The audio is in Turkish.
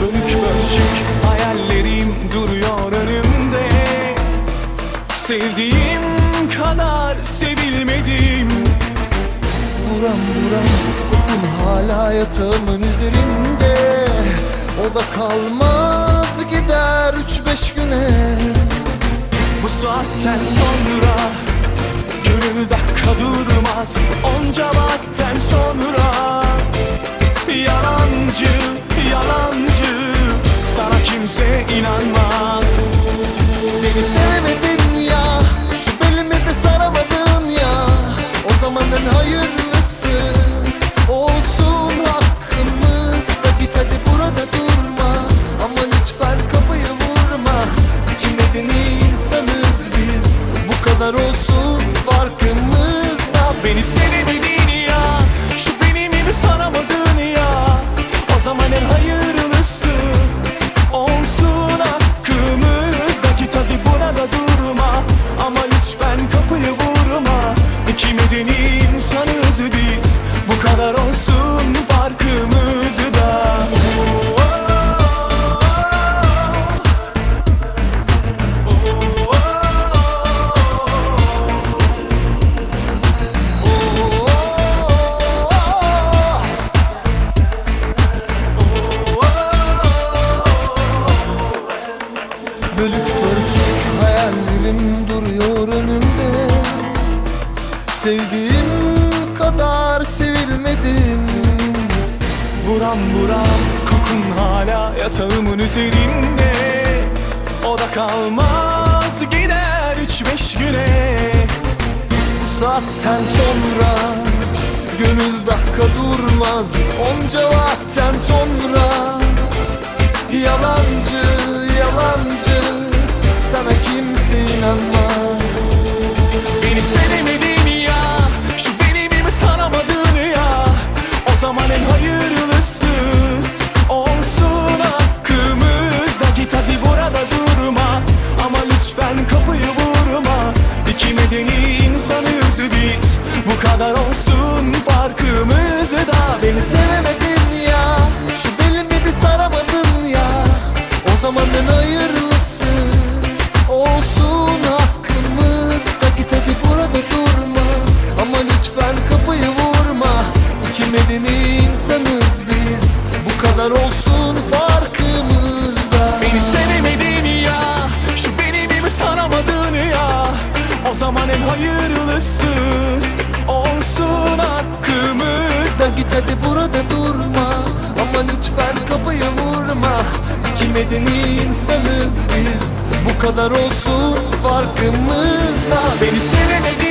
Bölük bölçük Sevdiğim kadar sevilmedim. Buram buram kokun hala yatağımın üzerinde. O da kalmaz gider üç beş güne. Bu saatten sonra Gönül dakika durmaz. Onca vakten sonra Yalancı, yalancı. Sana kimse inanmaz kadar olsun farkımızda Beni sevemedin insanız biz. Bu kadar olsun farkımızda Bölük pörçük hayallerim Sevdiğim kadar sevilmedim. Buram buram kokun hala yatağımın üzerinde. O da kalmaz gider üç beş güne. Bu saatten sonra Gönül dakika durmaz. Onca vakten sonra yalancı olsun farkımızda Beni sevemedin ya. Şu belimi bir saramadın ya. O zamanın hayırlısı Olsun hakkımızda Git hadi burada durma. Ama lütfen kapıyı vurma. İki medeni insanız biz. Bu kadar olsun farkımızda. Beni sevemedin ya. Şu benim gibi sanamadın ya? O zaman en hayırlısı kadar olsun farkımızda. Beni sevemedin